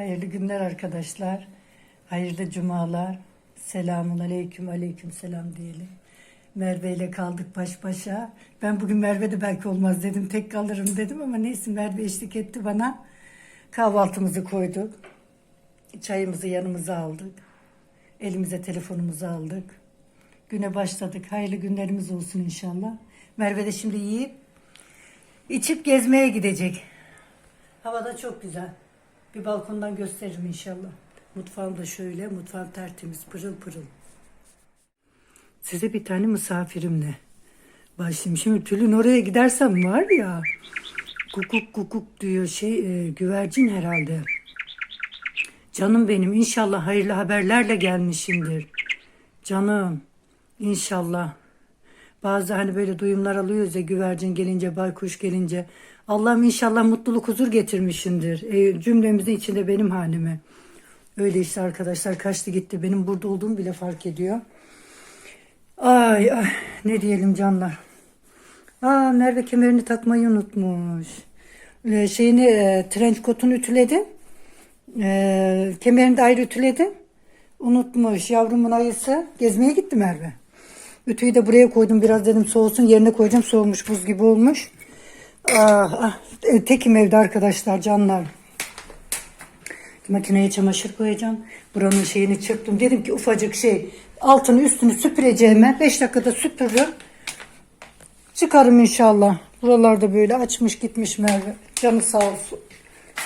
Hayırlı günler arkadaşlar. Hayırlı cumalar. Selamun aleyküm aleyküm selam diyelim. Merve ile kaldık baş başa. Ben bugün Merve de belki olmaz dedim. Tek kalırım dedim ama neyse Merve eşlik etti bana. Kahvaltımızı koyduk. Çayımızı yanımıza aldık. Elimize telefonumuzu aldık. Güne başladık. Hayırlı günlerimiz olsun inşallah. Merve de şimdi yiyip içip gezmeye gidecek. Hava da çok güzel. Bir balkondan gösteririm inşallah. Mutfağım da şöyle. Mutfağım tertemiz, pırıl pırıl. Size bir tane misafirimle başlayayım. Şimdi Tülin oraya gidersem var ya kukuk kukuk diyor şey e, güvercin herhalde. Canım benim inşallah hayırlı haberlerle gelmişindir. Canım inşallah. Bazı hani böyle duyumlar alıyoruz ya güvercin gelince baykuş gelince. Allah'ım inşallah mutluluk huzur getirmişindir. E, cümlemizin içinde benim halime. Öyle işte arkadaşlar kaçtı gitti. Benim burada olduğumu bile fark ediyor. Ay ay ne diyelim canlar. Aa Merve kemerini takmayı unutmuş. Ee, şeyini e, trench kotunu ütüledi. Ee, kemerini de ayrı ütüledi. Unutmuş yavrumun ayısı. Gezmeye gitti Merve. Ütüyü de buraya koydum. Biraz dedim soğusun. Yerine koyacağım. Soğumuş buz gibi olmuş. Ah, ah. E, Tekim evde arkadaşlar canlar. Makineye çamaşır koyacağım. Buranın şeyini çırptım. Dedim ki ufacık şey altını üstünü süpüreceğime 5 dakikada süpürürüm. Çıkarım inşallah. Buralarda böyle açmış gitmiş Merve. Canı sağ olsun.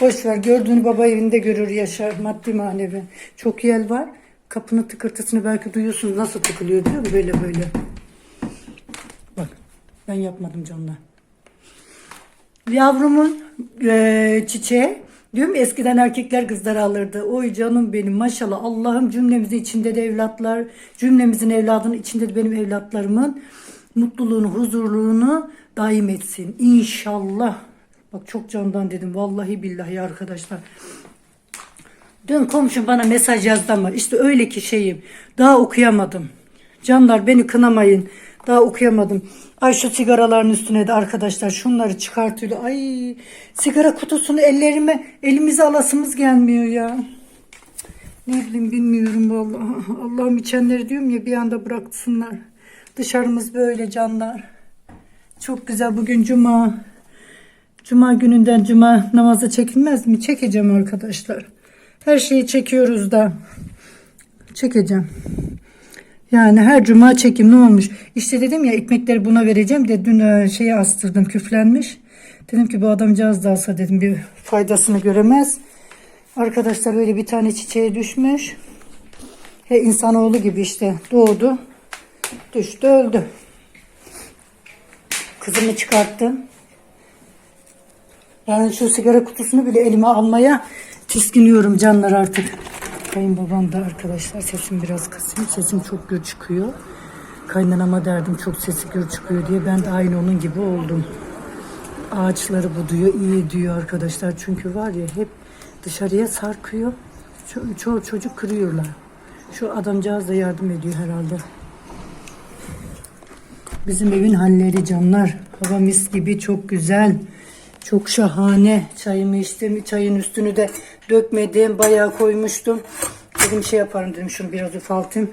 Boş ver. Gördüğünü baba evinde görür yaşar. Maddi manevi. Çok yel var. Kapının tıkırtısını belki duyuyorsunuz. Nasıl tıkılıyor diyor? Böyle böyle. Bak. Ben yapmadım canlar. Yavrumun e, çiçeği diyorum eskiden erkekler kızları alırdı. Oy canım benim maşallah Allah'ım cümlemizin içinde de evlatlar, cümlemizin evladının içinde de benim evlatlarımın mutluluğunu, huzurluğunu daim etsin. İnşallah. Bak çok candan dedim vallahi billahi arkadaşlar. Dün komşum bana mesaj yazdı ama işte öyle ki şeyim daha okuyamadım. Canlar beni kınamayın. Daha okuyamadım. Ay şu sigaraların üstüne de arkadaşlar şunları çıkartıyor. Ay sigara kutusunu ellerime elimize alasımız gelmiyor ya. Ne bileyim bilmiyorum vallahi. Allah'ım içenleri diyorum ya bir anda bıraksınlar. Dışarımız böyle canlar. Çok güzel bugün cuma. Cuma gününden cuma namazı çekilmez mi? Çekeceğim arkadaşlar. Her şeyi çekiyoruz da. Çekeceğim. Yani her cuma çekim ne olmuş? İşte dedim ya ekmekleri buna vereceğim de dün e, şeye astırdım küflenmiş. Dedim ki bu adamcağız da alsa dedim bir faydasını göremez. Arkadaşlar öyle bir tane çiçeğe düşmüş. He insanoğlu gibi işte doğdu. Düştü öldü. Kızımı çıkarttım. Yani şu sigara kutusunu bile elime almaya tiskiniyorum canlar artık. Kayınbabam da arkadaşlar sesim biraz kısayım. Sesim çok gür çıkıyor. Kaynanama derdim çok sesi gür çıkıyor diye. Ben de aynı onun gibi oldum. Ağaçları buduyor, iyi diyor arkadaşlar. Çünkü var ya hep dışarıya sarkıyor. Ço- çoğu çocuk kırıyorlar. Şu adamcağız da yardım ediyor herhalde. Bizim evin halleri canlar. Hava mis gibi çok güzel. Çok şahane. Çayımı içtim. Çayın üstünü de dökmedim. Bayağı koymuştum. Dedim şey yaparım dedim şunu biraz ufaltayım.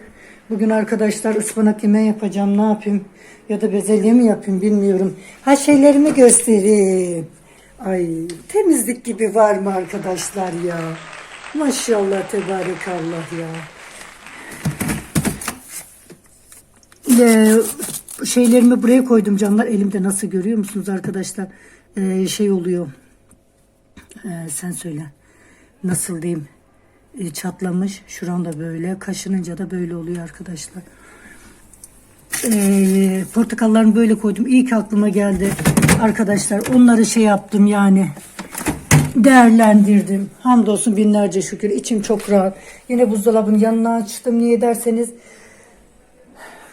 Bugün arkadaşlar ıspanak yemeği yapacağım. Ne yapayım? Ya da bezelye mi yapayım bilmiyorum. Ha şeylerimi göstereyim. Ay temizlik gibi var mı arkadaşlar ya? Maşallah tebarekallah ya. Ee, şeylerimi buraya koydum canlar. Elimde nasıl görüyor musunuz arkadaşlar? Ee, şey oluyor. Ee, sen söyle. Nasıl diyeyim? Ee, çatlamış. Şuran da böyle. Kaşınınca da böyle oluyor arkadaşlar. Ee, portakallarımı böyle koydum. İyi ki aklıma geldi. Arkadaşlar onları şey yaptım yani. Değerlendirdim. Hamdolsun binlerce şükür. İçim çok rahat. Yine buzdolabının yanına açtım. Niye derseniz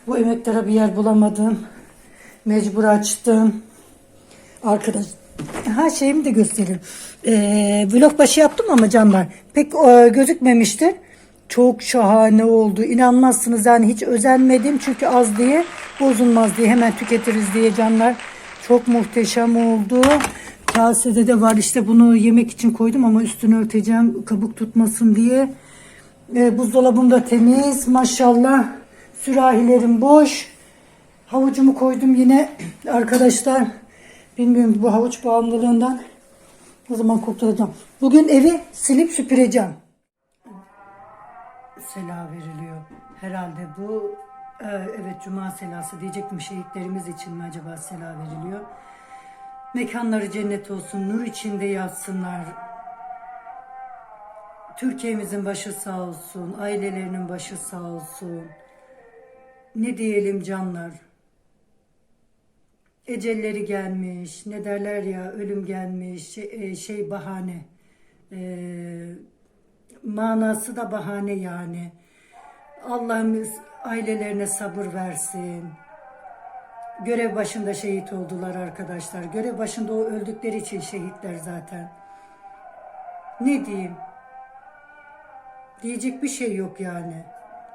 bu emeklere bir yer bulamadım. Mecbur açtım. Arkadaş ha şeyimi de göstereyim. Ee, vlog başı yaptım ama canlar pek e, gözükmemiştir. Çok şahane oldu. İnanmazsınız yani hiç özenmedim çünkü az diye bozulmaz diye hemen tüketiriz diye canlar. Çok muhteşem oldu. kasede de var işte bunu yemek için koydum ama üstünü örteceğim kabuk tutmasın diye. E, buzdolabım temiz maşallah. Sürahilerim boş. Havucumu koydum yine arkadaşlar. Bilmiyorum bu havuç bağımlılığından o zaman kurtulacağım. Bugün evi silip süpüreceğim. Sela veriliyor. Herhalde bu e, evet cuma selası diyecektim şehitlerimiz için mi acaba sela veriliyor. Mekanları cennet olsun, nur içinde yatsınlar. Türkiye'mizin başı sağ olsun, ailelerinin başı sağ olsun. Ne diyelim canlar? Ecelleri gelmiş, ne derler ya ölüm gelmiş, şey, e, şey bahane. Ee, manası da bahane yani. Allah'ımız ailelerine sabır versin. Görev başında şehit oldular arkadaşlar. Görev başında o öldükleri için şehitler zaten. Ne diyeyim? Diyecek bir şey yok yani.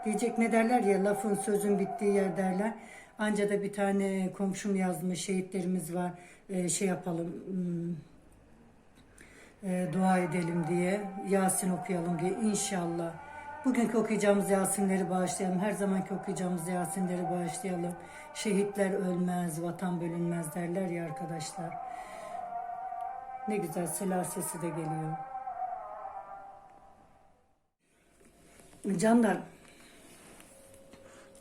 Diyecek ne derler ya lafın sözün bittiği yer derler. Anca da bir tane komşum yazmış şehitlerimiz var. Ee, şey yapalım hmm, e, dua edelim diye. Yasin okuyalım diye inşallah. Bugünkü okuyacağımız Yasinleri bağışlayalım. Her zamanki okuyacağımız Yasinleri bağışlayalım. Şehitler ölmez, vatan bölünmez derler ya arkadaşlar. Ne güzel silah sesi de geliyor. Canlar,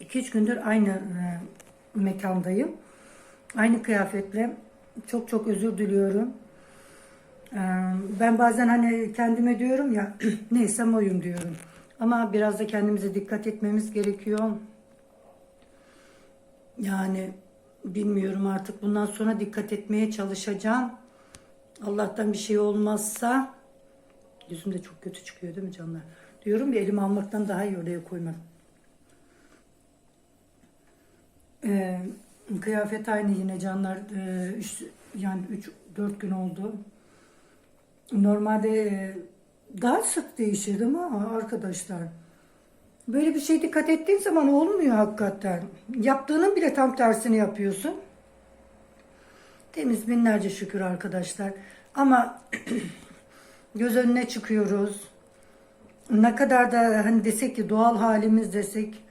2-3 gündür aynı e, mekandayım. Aynı kıyafetle. Çok çok özür diliyorum. Ee, Ben bazen hani kendime diyorum ya neysem oyum diyorum. Ama biraz da kendimize dikkat etmemiz gerekiyor. Yani bilmiyorum artık bundan sonra dikkat etmeye çalışacağım. Allah'tan bir şey olmazsa yüzüm de çok kötü çıkıyor değil mi canlar? Diyorum ya elimi almaktan daha iyi oraya koymak. Ee, kıyafet aynı yine canlar. Ee, üç, yani 3-4 gün oldu. Normalde e, daha sık değişirdi ama arkadaşlar böyle bir şey dikkat ettiğin zaman olmuyor hakikaten. Yaptığının bile tam tersini yapıyorsun. Temiz binlerce şükür arkadaşlar. Ama göz önüne çıkıyoruz. Ne kadar da hani desek ki doğal halimiz desek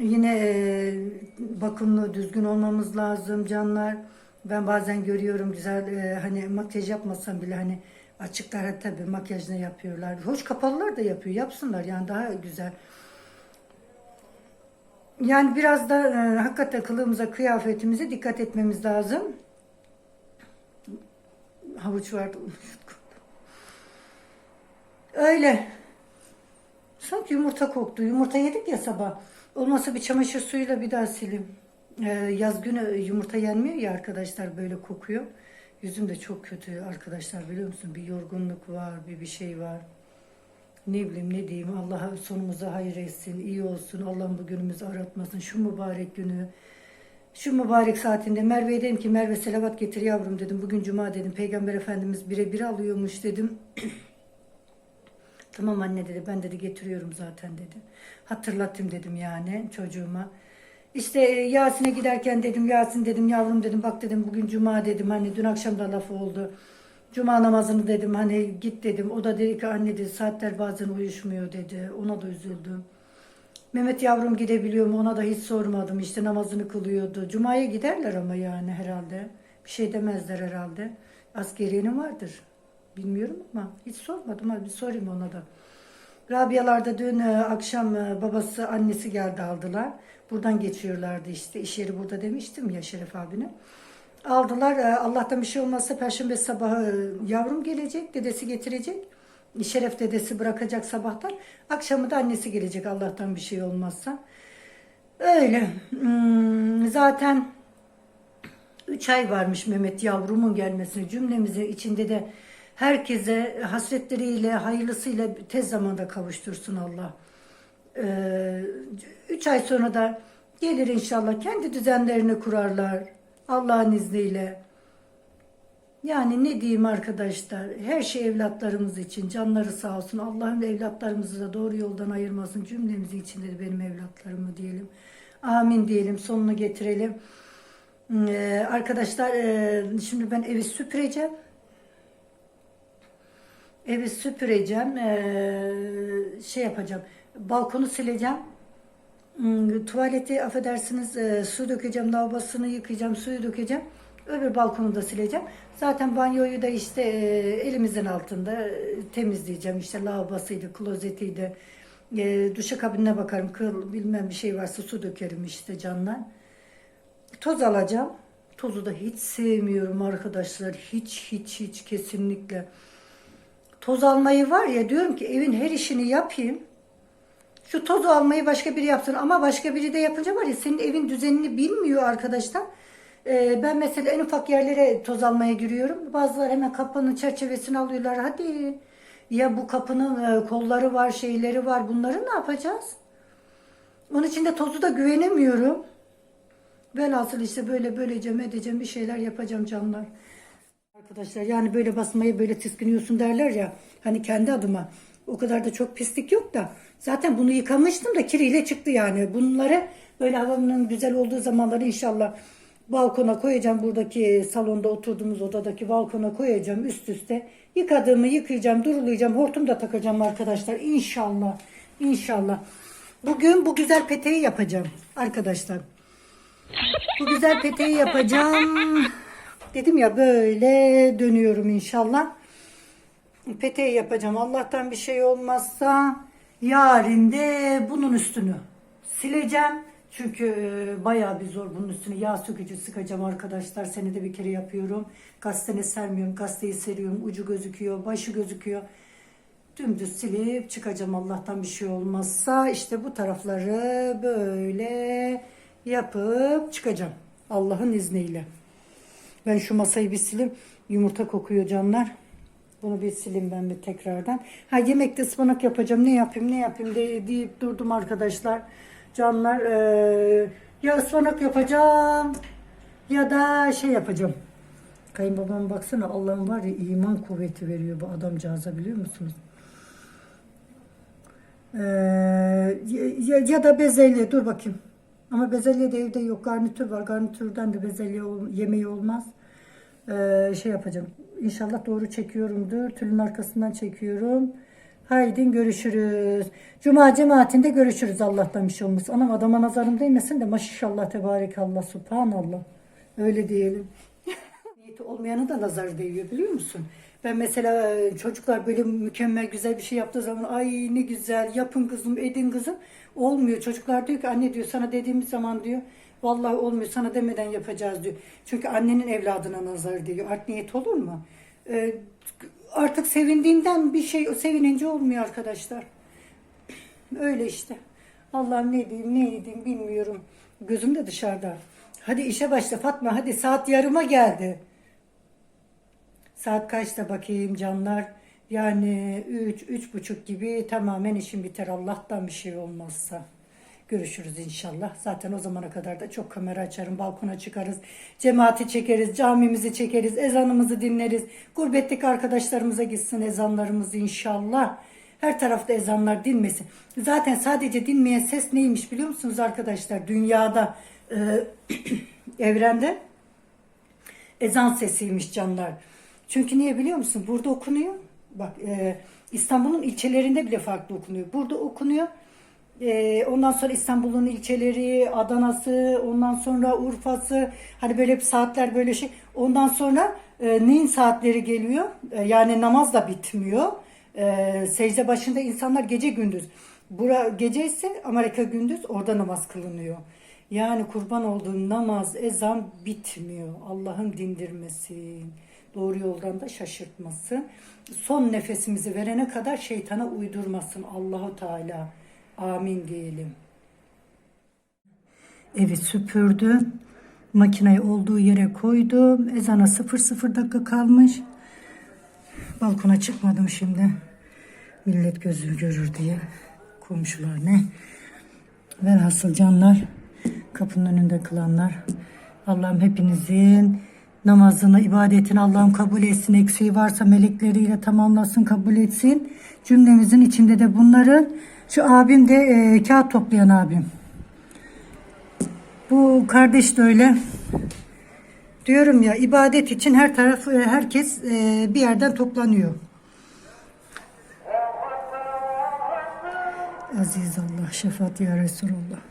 yine e, bakımlı düzgün olmamız lazım canlar. Ben bazen görüyorum güzel e, hani makyaj yapmasam bile hani açıklara tabii makyajını yapıyorlar. Hoş kapalılar da yapıyor. Yapsınlar yani daha güzel. Yani biraz da e, hakikaten kılığımıza, kıyafetimize dikkat etmemiz lazım. Havuç vardı. Öyle. Sanki yumurta koktu. Yumurta yedik ya sabah. Olmasa bir çamaşır suyuyla bir daha sileyim. Ee, yaz günü yumurta yenmiyor ya arkadaşlar böyle kokuyor. Yüzüm de çok kötü arkadaşlar biliyor musun? Bir yorgunluk var, bir bir şey var. Ne bileyim ne diyeyim Allah sonumuza hayır etsin, iyi olsun. Allah'ım bu günümüzü aratmasın. Şu mübarek günü, şu mübarek saatinde Merve'ye dedim ki Merve selavat getir yavrum dedim. Bugün cuma dedim. Peygamber Efendimiz birebir alıyormuş dedim. Tamam anne dedi ben dedi getiriyorum zaten dedi. Hatırlatayım dedim yani çocuğuma. İşte e, Yasin'e giderken dedim Yasin dedim yavrum dedim bak dedim bugün cuma dedim hani dün akşam da laf oldu. Cuma namazını dedim hani git dedim. O da dedi ki anne dedi saatler bazen uyuşmuyor dedi. Ona da üzüldüm. Mehmet yavrum gidebiliyor mu ona da hiç sormadım. İşte namazını kılıyordu. Cuma'ya giderler ama yani herhalde. Bir şey demezler herhalde. Askeriyenin vardır. Bilmiyorum ama hiç sormadım. Hadi bir sorayım ona da. Rabialarda dün e, akşam e, babası annesi geldi aldılar. Buradan geçiyorlardı işte. İş yeri burada demiştim ya Şeref abine. Aldılar. e, Allah'tan bir şey olmazsa Perşembe sabahı yavrum gelecek. Dedesi getirecek. Şeref dedesi bırakacak sabahtan. Akşamı da annesi gelecek Allah'tan bir şey olmazsa. Öyle. Hmm, Zaten 3 ay varmış Mehmet yavrumun gelmesine. Cümlemizin içinde de herkese hasretleriyle, hayırlısıyla tez zamanda kavuştursun Allah. Ee, üç ay sonra da gelir inşallah. Kendi düzenlerini kurarlar. Allah'ın izniyle. Yani ne diyeyim arkadaşlar. Her şey evlatlarımız için. Canları sağ olsun. Allah'ım evlatlarımızı da doğru yoldan ayırmasın. Cümlemizin içinde de benim evlatlarımı diyelim. Amin diyelim. Sonunu getirelim. Ee, arkadaşlar e, şimdi ben evi süpüreceğim. Evi süpüreceğim. Şey yapacağım. Balkonu sileceğim. Hmm, tuvaleti affedersiniz su dökeceğim, lavabosunu yıkayacağım, suyu dökeceğim. Öbür balkonu da sileceğim. Zaten banyoyu da işte elimizin altında temizleyeceğim. İşte lavabosuydu, klozetiydi. E, duşakabinine bakarım. Kıl bilmem bir şey varsa su dökerim işte candan. Toz alacağım. Tozu da hiç sevmiyorum arkadaşlar. Hiç hiç hiç kesinlikle. Toz almayı var ya diyorum ki evin her işini yapayım. Şu toz almayı başka biri yapsın ama başka biri de yapınca var ya senin evin düzenini bilmiyor arkadaşlar. Ee, ben mesela en ufak yerlere toz almaya giriyorum. Bazıları hemen kapının çerçevesini alıyorlar. Hadi ya bu kapının e, kolları var, şeyleri var. Bunları ne yapacağız? Onun için de tozu da güvenemiyorum. Velhasıl işte böyle böylece edeceğim bir şeyler yapacağım canlar. Arkadaşlar yani böyle basmayı böyle tiskiniyorsun derler ya. Hani kendi adıma. O kadar da çok pislik yok da. Zaten bunu yıkamıştım da kiriyle çıktı yani. Bunları böyle havanın güzel olduğu zamanları inşallah balkona koyacağım. Buradaki salonda oturduğumuz odadaki balkona koyacağım üst üste. Yıkadığımı yıkayacağım, durulayacağım. Hortum da takacağım arkadaşlar. İnşallah. İnşallah. Bugün bu güzel peteği yapacağım arkadaşlar. Bu güzel peteği yapacağım. Dedim ya böyle dönüyorum inşallah. Peteği yapacağım. Allah'tan bir şey olmazsa yarın de bunun üstünü sileceğim. Çünkü e, bayağı bir zor bunun üstüne yağ sökücü sıkacağım arkadaşlar. Senede bir kere yapıyorum. Gazetene sermiyorum. Gazeteyi seriyorum. Ucu gözüküyor. Başı gözüküyor. Dümdüz silip çıkacağım Allah'tan bir şey olmazsa. işte bu tarafları böyle yapıp çıkacağım. Allah'ın izniyle. Ben şu masayı bir sileyim. Yumurta kokuyor canlar. Bunu bir sileyim ben bir tekrardan. Ha yemekte ıspanak yapacağım. Ne yapayım ne yapayım de, deyip durdum arkadaşlar. Canlar eee, ya ıspanak yapacağım ya da şey yapacağım. Kayınbabam baksana Allah'ın var ya iman kuvveti veriyor bu adamcağıza biliyor musunuz? Ee, ya, ya da bezelye dur bakayım. Ama bezelye de evde yok. Garnitür var. Garnitürden de bezelye ol- yemeği olmaz. Ee, şey yapacağım. İnşallah doğru çekiyorumdur. Tülün arkasından çekiyorum. Haydi görüşürüz. Cuma cemaatinde görüşürüz Allah'tan bir şey olmasın. Anam adama nazarım değmesin de maşallah tebarekallah subhanallah. Öyle diyelim. Niyeti olmayanı da nazar değiyor biliyor musun? Ben mesela e, çocuklar böyle mükemmel güzel bir şey yaptığı zaman ay ne güzel yapın kızım edin kızım olmuyor. Çocuklar diyor ki anne diyor sana dediğimiz zaman diyor vallahi olmuyor sana demeden yapacağız diyor. Çünkü annenin evladına nazar değiyor. Art niyet olur mu? Ee, artık sevindiğinden bir şey sevinince olmuyor arkadaşlar. Öyle işte. Allah'ım ne diyeyim ne edeyim bilmiyorum. Gözüm de dışarıda. Hadi işe başla Fatma hadi saat yarıma geldi. Saat kaçta bakayım canlar? Yani üç, üç buçuk gibi tamamen işim biter Allah'tan bir şey olmazsa. Görüşürüz inşallah. Zaten o zamana kadar da çok kamera açarım, balkona çıkarız, cemaati çekeriz, camimizi çekeriz, ezanımızı dinleriz. Gurbetteki arkadaşlarımıza gitsin ezanlarımız inşallah. Her tarafta ezanlar dinmesin. Zaten sadece dinmeyen ses neymiş biliyor musunuz arkadaşlar? Dünyada, e, evrende ezan sesiymiş canlar. Çünkü niye biliyor musun? Burada okunuyor. Bak e, İstanbul'un ilçelerinde bile farklı okunuyor. Burada okunuyor. E, ondan sonra İstanbul'un ilçeleri, Adana'sı, ondan sonra Urfa'sı, hani böyle hep saatler böyle şey. Ondan sonra e, neyin saatleri geliyor? E, yani namaz da bitmiyor. E, secde başında insanlar gece gündüz. Bura gece ise Amerika gündüz orada namaz kılınıyor. Yani kurban olduğum namaz, ezan bitmiyor. Allah'ın dindirmesin. Doğru yoldan da şaşırtmasın. Son nefesimizi verene kadar şeytana uydurmasın Allahu Teala. Amin diyelim. Evi süpürdüm. Makineyi olduğu yere koydum. Ezana 00 dakika kalmış. Balkona çıkmadım şimdi. Millet gözü görür diye. Komşular ne? Velhasıl canlar, kapının önünde kılanlar, Allah'ım hepinizin namazını, ibadetini Allah'ım kabul etsin. Eksiği varsa melekleriyle tamamlasın, kabul etsin. Cümlemizin içinde de bunların. Şu abim de e, kağıt toplayan abim. Bu kardeş de öyle. Diyorum ya ibadet için her taraf e, herkes e, bir yerden toplanıyor. Aziz Allah, şefaat ya Resulullah.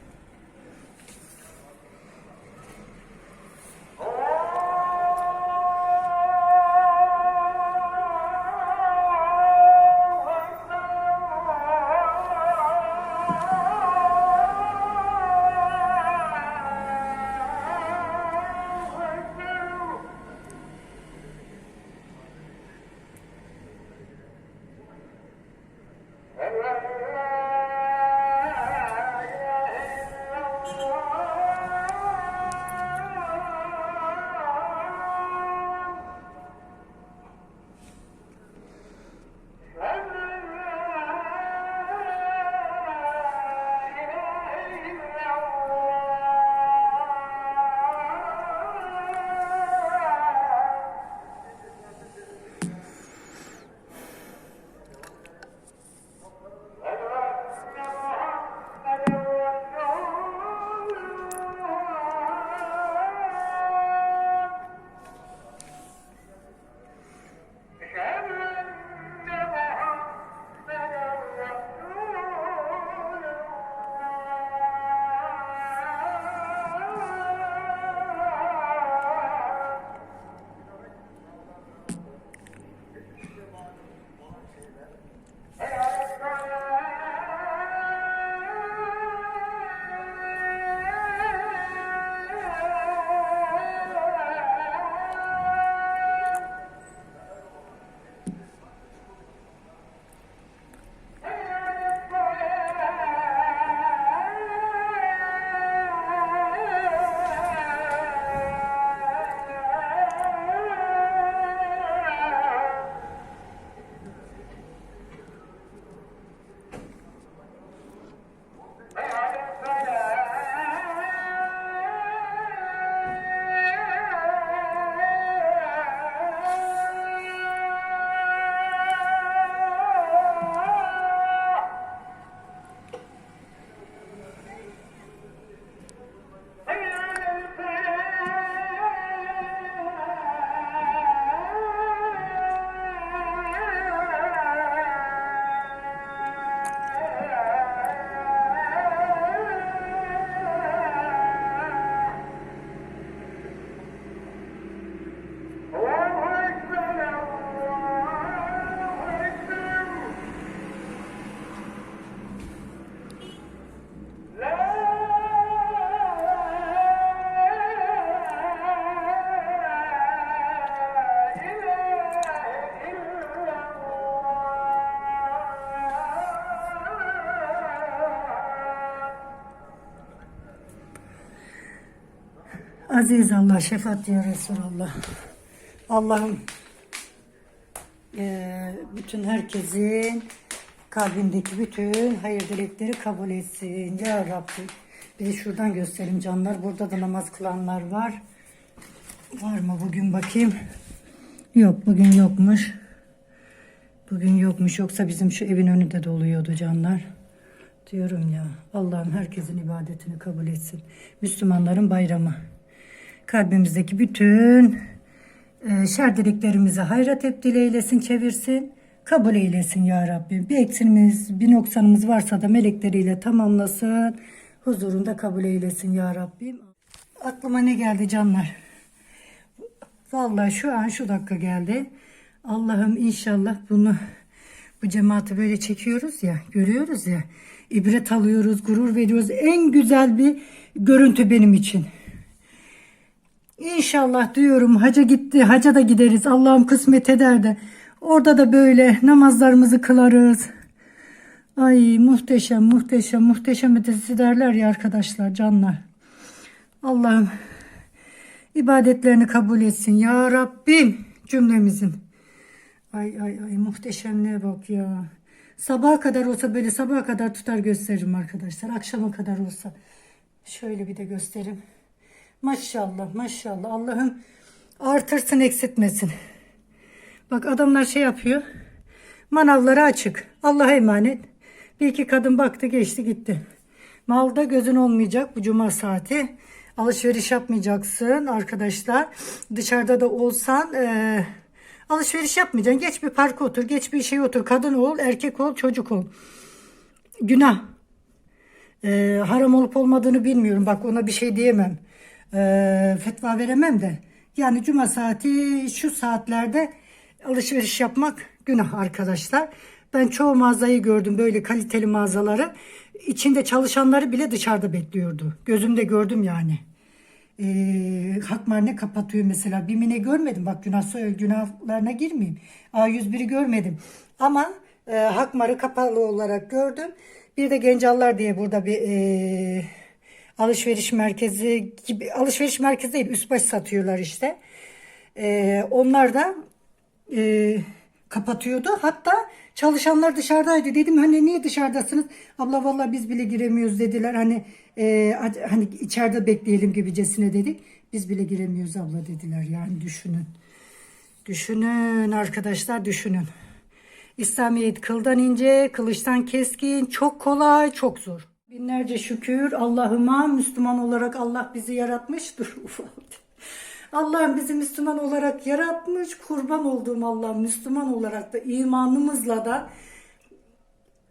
Aziz Allah, şefaat ya Resulallah. Allah'ım eee, bütün herkesin kalbindeki bütün hayır dilekleri kabul etsin. Ya Rabbi. Bir de şuradan göstereyim canlar. Burada da namaz kılanlar var. Var mı bugün bakayım. Yok bugün yokmuş. Bugün yokmuş. Yoksa bizim şu evin önünde doluyordu canlar. Diyorum ya Allah'ım herkesin ibadetini kabul etsin. Müslümanların bayramı. Kalbimizdeki bütün e, şer dileklerimizi hayra tebdil eylesin, çevirsin. Kabul eylesin ya Rabbim. Bir eksimiz, bir noksanımız varsa da melekleriyle tamamlasın. Huzurunda kabul eylesin ya Rabbim. Aklıma ne geldi canlar? Vallahi şu an şu dakika geldi. Allah'ım inşallah bunu bu cemaati böyle çekiyoruz ya, görüyoruz ya. ibret alıyoruz, gurur veriyoruz. En güzel bir görüntü benim için. İnşallah diyorum haca gitti, haca da gideriz. Allah'ım kısmet eder de. Orada da böyle namazlarımızı kılarız. Ay muhteşem, muhteşem, muhteşem ötesi derler ya arkadaşlar, canlar. Allah'ım ibadetlerini kabul etsin ya Rabbim cümlemizin. Ay ay ay muhteşemliğe bak ya. Sabaha kadar olsa böyle sabaha kadar tutar gösteririm arkadaşlar. Akşama kadar olsa. Şöyle bir de göstereyim. Maşallah maşallah Allah'ım artırsın eksiltmesin. Bak adamlar şey yapıyor. Manavları açık. Allah'a emanet. Bir iki kadın baktı geçti gitti. Malda gözün olmayacak bu cuma saati. Alışveriş yapmayacaksın arkadaşlar. Dışarıda da olsan e, alışveriş yapmayacaksın. Geç bir parka otur, geç bir şey otur. Kadın ol, erkek ol, çocuk ol. Günah. E, haram olup olmadığını bilmiyorum. Bak ona bir şey diyemem. E, fetva veremem de. Yani cuma saati şu saatlerde alışveriş yapmak günah arkadaşlar. Ben çoğu mağazayı gördüm böyle kaliteli mağazaları. İçinde çalışanları bile dışarıda bekliyordu. Gözümde gördüm yani. Ee, Hakmar ne kapatıyor mesela? Bimine görmedim. Bak günah, günahlarına girmeyeyim. A101'i görmedim. Ama e, Hakmar'ı kapalı olarak gördüm. Bir de Gencallar diye burada bir e, alışveriş merkezi gibi alışveriş merkezi değil üst baş satıyorlar işte. E, onlar da e, kapatıyordu. Hatta çalışanlar dışarıdaydı. Dedim hani niye dışarıdasınız? Abla valla biz bile giremiyoruz dediler. Hani e, hani içeride bekleyelim gibicesine dedik. Biz bile giremiyoruz abla dediler. Yani düşünün. Düşünün arkadaşlar düşünün. İslamiyet kıldan ince, kılıçtan keskin, çok kolay, çok zor. Binlerce şükür Allah'ıma Müslüman olarak Allah bizi yaratmıştır. Allah'ım bizi Müslüman olarak yaratmış. Kurban olduğum Allah Müslüman olarak da imanımızla da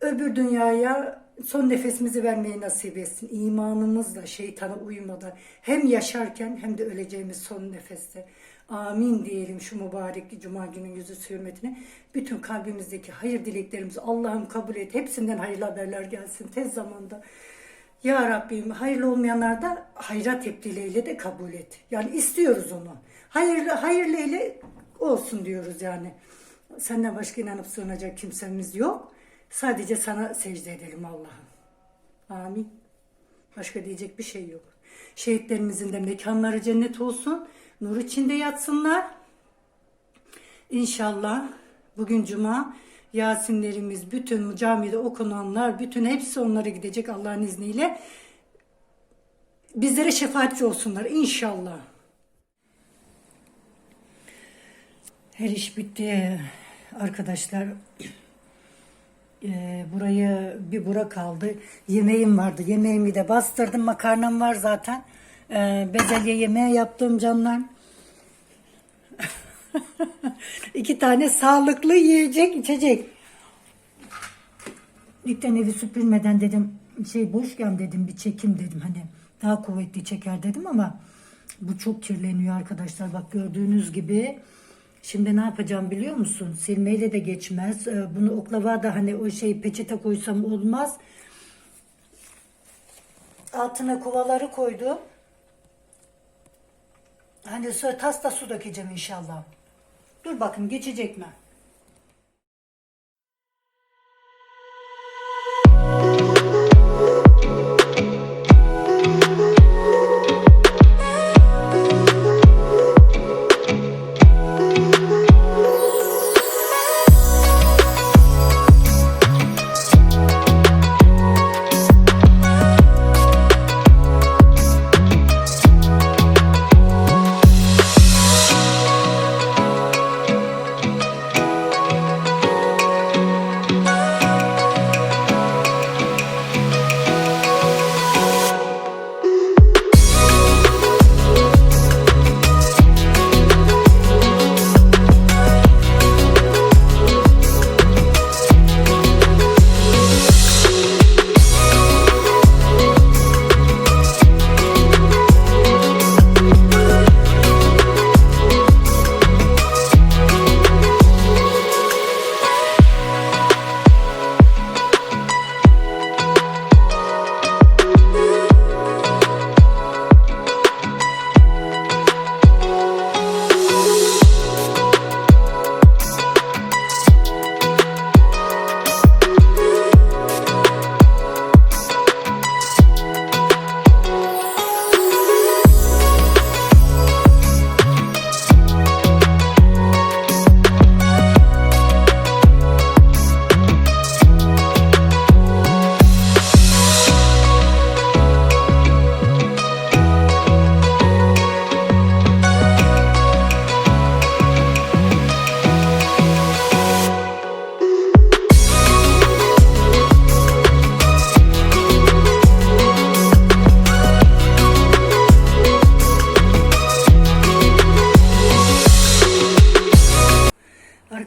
öbür dünyaya son nefesimizi vermeyi nasip etsin. İmanımızla şeytana uymadan hem yaşarken hem de öleceğimiz son nefeste. Amin diyelim şu mübarek cuma günün yüzü hürmetine. Bütün kalbimizdeki hayır dileklerimizi Allah'ım kabul et. Hepsinden hayırlı haberler gelsin tez zamanda. Ya Rabbim hayırlı olmayanlar da hayra tebdileyle de kabul et. Yani istiyoruz onu. Hayırlı hayırlı ile olsun diyoruz yani. Senden başka inanıp sığınacak kimsemiz yok. Sadece sana secde edelim Allah'ım. Amin. Başka diyecek bir şey yok. Şehitlerimizin de mekanları cennet olsun. Nur içinde yatsınlar. İnşallah bugün cuma Yasinlerimiz, bütün camide okunanlar, bütün hepsi onlara gidecek Allah'ın izniyle. Bizlere şefaatçi olsunlar inşallah. Her iş bitti arkadaşlar. Ee, burayı bir bura kaldı. Yemeğim vardı. Yemeğimi de bastırdım. Makarnam var zaten. Ee, bezelye yemeği yaptım canlar. İki tane sağlıklı yiyecek, içecek. İlkten evi süpürmeden dedim şey boşken dedim bir çekim dedim hani daha kuvvetli çeker dedim ama bu çok kirleniyor arkadaşlar bak gördüğünüz gibi. Şimdi ne yapacağım biliyor musun? Silmeyle de geçmez. Ee, Bunu oklava da hani o şey peçete koysam olmaz. Altına kovaları koydum. Hani sonra tasla su dökeceğim inşallah. Dur bakın geçecek mi?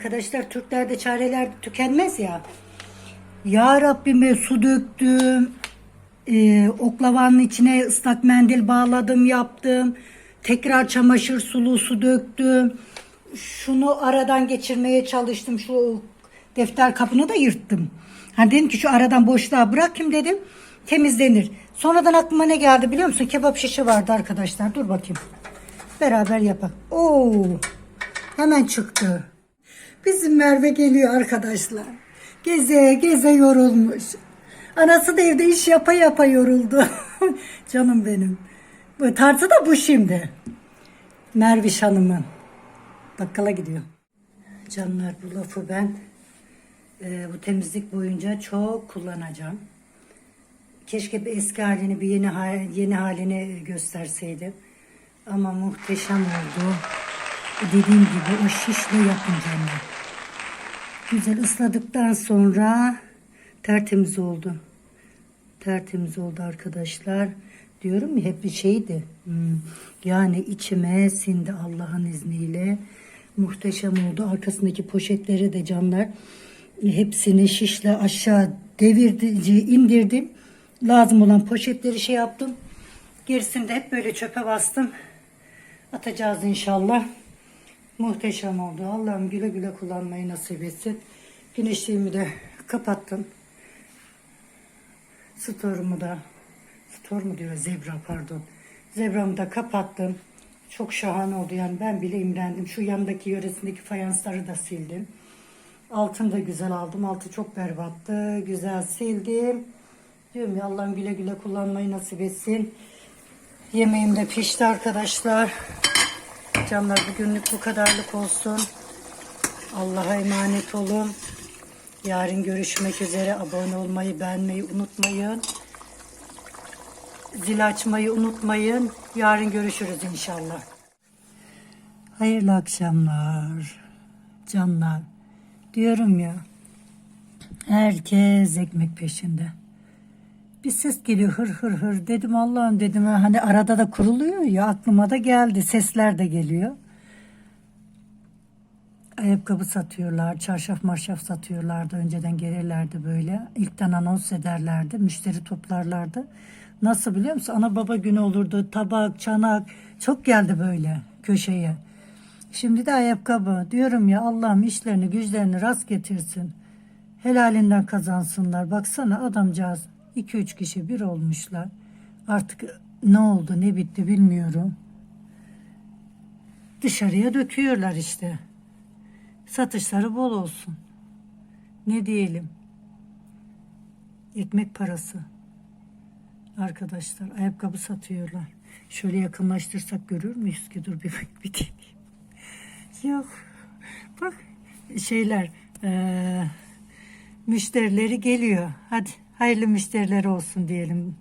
Arkadaşlar Türklerde çareler tükenmez ya. Ya Rabbime su döktüm. Ee, oklavanın içine ıslak mendil bağladım yaptım. Tekrar çamaşır sulu su döktüm. Şunu aradan geçirmeye çalıştım. Şu defter kapını da yırttım. Hani dedim ki şu aradan boşluğa bırakayım dedim. Temizlenir. Sonradan aklıma ne geldi biliyor musun? Kebap şişi vardı arkadaşlar. Dur bakayım. Beraber yapalım. Oo, hemen çıktı. Bizim Merve geliyor arkadaşlar. Geze geze yorulmuş. Anası da evde iş yapa yapa yoruldu. Canım benim. Bu tartı da bu şimdi. Merviş Hanım'ın. Bakkala gidiyor. Canlar bu lafı ben e, bu temizlik boyunca çok kullanacağım. Keşke bir eski halini bir yeni yeni halini gösterseydim. Ama muhteşem oldu. Dediğim gibi o şişle yapın. Güzel ısladıktan sonra tertemiz oldu. Tertemiz oldu arkadaşlar. Diyorum ya hep bir şeydi. Hmm. Yani içime sindi Allah'ın izniyle. Muhteşem oldu. Arkasındaki poşetleri de canlar hepsini şişle aşağı devirdici indirdim. Lazım olan poşetleri şey yaptım. Gerisini de hep böyle çöpe bastım. Atacağız inşallah. Muhteşem oldu. Allah'ım güle güle kullanmayı nasip etsin. Güneşliğimi de kapattım. Storumu da stor mu diyor zebra pardon. Zebramı da kapattım. Çok şahane oldu yani ben bile imrendim. Şu yandaki yöresindeki fayansları da sildim. Altını da güzel aldım. Altı çok berbattı. Güzel sildim. Diyorum ya Allah'ım güle güle kullanmayı nasip etsin. Yemeğim de pişti arkadaşlar. Canlar bugünlük bu kadarlık olsun. Allah'a emanet olun. Yarın görüşmek üzere. Abone olmayı, beğenmeyi unutmayın. Zil açmayı unutmayın. Yarın görüşürüz inşallah. Hayırlı akşamlar. Canlar. Diyorum ya. Herkes ekmek peşinde. Bir ses geliyor hır hır hır dedim Allah'ım dedim ha, hani arada da kuruluyor ya aklıma da geldi sesler de geliyor. Ayakkabı satıyorlar, çarşaf marşaf satıyorlardı. Önceden gelirlerdi böyle. İlkten anons ederlerdi, müşteri toplarlardı. Nasıl biliyor musun? Ana baba günü olurdu, tabak, çanak çok geldi böyle köşeye. Şimdi de ayakkabı. Diyorum ya Allah'ım işlerini güçlerini rast getirsin. Helalinden kazansınlar. Baksana adamcağız 2-3 kişi bir olmuşlar. Artık ne oldu ne bitti bilmiyorum. Dışarıya döküyorlar işte. Satışları bol olsun. Ne diyelim? Ekmek parası. Arkadaşlar ayakkabı satıyorlar. Şöyle yakınlaştırsak görür müyüz ki? Dur bir, bir deneyeyim. Yok. Bak şeyler eee, müşterileri geliyor. Hadi hayırlı müşteriler olsun diyelim.